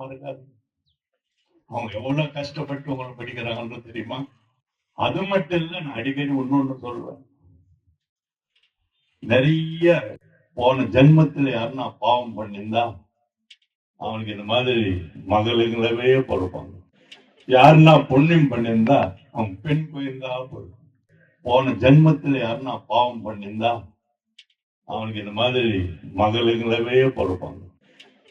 மறக்காது. அவங்க எவ்வளவு கஷ்டப்பட்டு உங்களை படிக்கிறாங்கன்னு தெரியுமா? அது மட்டும் இல்ல நான் அடிக்கடி ஒன்னொன்னு சொல்வேன் நிறைய போன ஜென்மத்துல யாருன்னா பாவம் பண்ணியிருந்தா அவனுக்கு இந்த மாதிரி மகளுங்களவே பொறுப்பாங்க. யாருன்னா புண்ணியம் பண்ணியிருந்தா அவன் பெண் கோயிருந்தா பொறுப்பான் போன ஜென்மத்துல யாருன்னா பாவம் பண்ணியிருந்தா அவனுக்கு இந்த மாதிரி மகளுங்களவே பொறுப்பாங்க.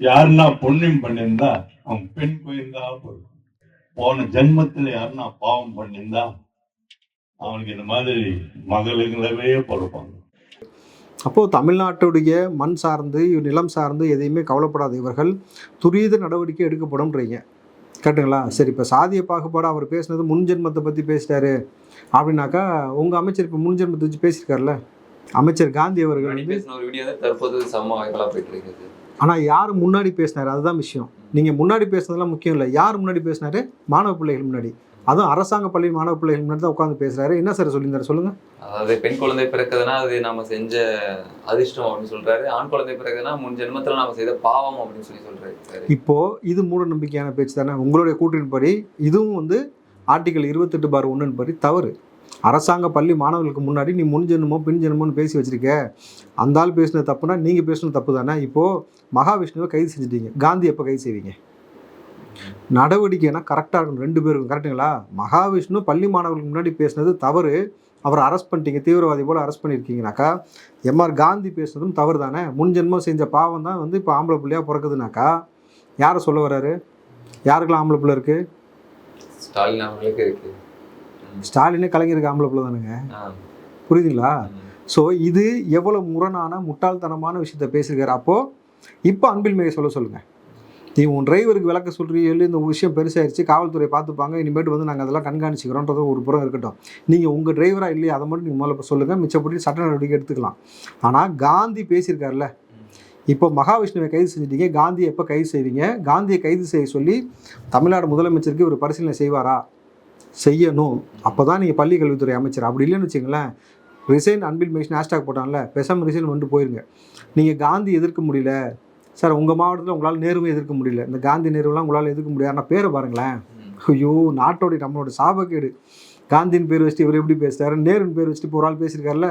யாருன்னா புண்ணியம் பண்ணியிருந்தா அவன் பெண் குழந்தா பொறுப்பான் போன ஜென்மத்துல யாருன்னா பாவம் பண்ணியிருந்தா அவனுக்கு இந்த மாதிரி மகளுங்களவே பொறுப்பாங்க. அப்போது தமிழ்நாட்டுடைய மண் சார்ந்து நிலம் சார்ந்து எதையுமே கவலைப்படாத இவர்கள் துரித நடவடிக்கை எடுக்கப்படும்ன்றீங்க. கேட்டுங்களா? சரி இப்போ சாதிய பாகுபாடு அவர் பேசுனது முன் ஜென்மத்தை பற்றி பேசிட்டாரு. அப்படின்னாக்கா உங்கள் அமைச்சர் இப்போ முன் ஜென்மத்தை வச்சு பேசியிருக்காருல்ல? அமைச்சர் காந்தி அவர்கள் வந்து பேசின ஒரு வீடியோ தான் தற்போது வைரலா போயிட்டு இருக்குது. ஆனால் யார் முன்னாடி பேசினார்? அதுதான் விஷயம். நீங்கள் முன்னாடி பேசுனதெல்லாம் முக்கியம் இல்லை. யார் முன்னாடி பேசினாரு? மாணவ பிள்ளைகள் முன்னாடி. அதுவும் அரசாங்க பள்ளி மாணவ பிள்ளைகள் முன்னாடி தான் உட்காந்து பேசுறாரு. என்ன சார் சொல்லியிருந்தாரு? சொல்லுங்க. அதாவது பெண் குழந்தை பிறக்குதுன்னா அது நம்ம செஞ்ச அதிர்ஷ்டம் அப்படின்னு சொல்றாரு. ஆண் குழந்தை பிறகுதுன்னா முன் ஜென்மத்துல நாம செய்த பாவம் அப்படின்னு சொல்லி சொல்றாரு. இப்போ இது மூட நம்பிக்கையான பேச்சு தானே. உங்களுடைய கூற்றின்படி இதுவும் வந்து ஆர்டிகல் இருபத்தெட்டு பார் ஒன்றின் படி தவறு. அரசாங்க பள்ளி மாணவர்களுக்கு முன்னாடி நீ முன் ஜென்மமோ பின் ஜென்மோன்னு பேசி வச்சுருக்க. அந்த ஆள் பேசின தப்புனா நீங்கள் பேசுனது தப்பு தானே இப்போது மகாவிஷ்ணுவை கைது செஞ்சிட்டீங்க. காந்தி எப்போ கைது செய்வீங்க? நடவடிக்கைனா கரெக்டாக இருக்கணும். ரெண்டு பேருக்கும் கரெக்டுங்களா மகாவிஷ்ணு பள்ளி மாணவர்களுக்கு முன்னாடி பேசுனது தவறு. அவரை அரெஸ்ட் பண்ணிட்டீங்க. தீவிரவாதி போல் அரெஸ்ட் பண்ணியிருக்கீங்கனாக்கா எம்ஆர் காந்தி பேசுனதும் தவறு தானே முன்ஜென்மம் செஞ்ச பாவம் தான் வந்து இப்போ ஆம்பளை பிள்ளையாக பிறக்குதுனாக்கா யாரை சொல்ல வர்றாரு? யாருக்கெல்லாம் ஆம்பளை பிள்ளை இருக்குது ஸ்டாலின் அவங்களுக்கு இருக்குது ஸ்டாலினே கலைஞருக்கு ஆம்பளை பிள்ளை தானுங்க. புரியுதுங்களா. ஸோ இது எவ்வளோ முரணான முட்டாள்தனமான விஷயத்த பேசியிருக்காரு. அப்போது இப்போ அன்பில் மிகை சொல்ல சொல்லுங்கள் நீ உன் டிரைவருக்கு விளக்க சொல்கிறீங்க இந்த விஷயம் பெருசாயிருச்சு காவல்துறை பார்த்துப்பாங்க இனிமேட்டு வந்து நாங்கள் அதெல்லாம் கண்காணிச்சிக்கிறோன்றது ஒரு புறம் இருக்கட்டும். நீங்கள் உங்கள் டிரைவராக இல்லையா அதை மட்டும் நீங்கள் முதல்ல சொல்லுங்கள் மிச்சப்படி சட்ட நடவடிக்கை எடுத்துக்கலாம். ஆனால் காந்தி பேசியிருக்காருல்ல. இப்போ மகாவிஷ்ணுவை கைது செஞ்சிட்டீங்க. காந்தியை எப்போ கைது செய்வீங்க? காந்தியை கைது செய்ய சொல்லி தமிழ்நாடு முதலமைச்சருக்கு ஒரு பரிசீலனை செய்வாரா? செய்யணும். அப்போ தான் நீங்கள் பள்ளி கல்வித்துறை அமைச்சர். அப்படி இல்லைன்னு வச்சுங்களேன் ரிசைன் அன்பில் மேஷன் ஹேஷ்டாக் போட்டான்ல பெசாம ரிசைன் வந்துட்டு போயிருங்க. நீங்கள் காந்தி எதிர்க்க முடியல. சார் உங்கள் மாவட்டத்தில் உங்களால் நேருவை எதிர்க்க முடியல. இந்த காந்தி நேருவெலாம் உங்களால் எதிர்க்க முடியாது. ஆனால் பேரை பாருங்களேன். ஐயோ நாட்டோடைய நம்மளோட சாபக்கேடு. காந்தியின் பேர் வச்சுட்டு இவர் எப்படி பேசுகிறாரு நேருன்னு பேர் வச்சுட்டு இப்போ ஒரு ஆள் பேசியிருக்காருல்ல.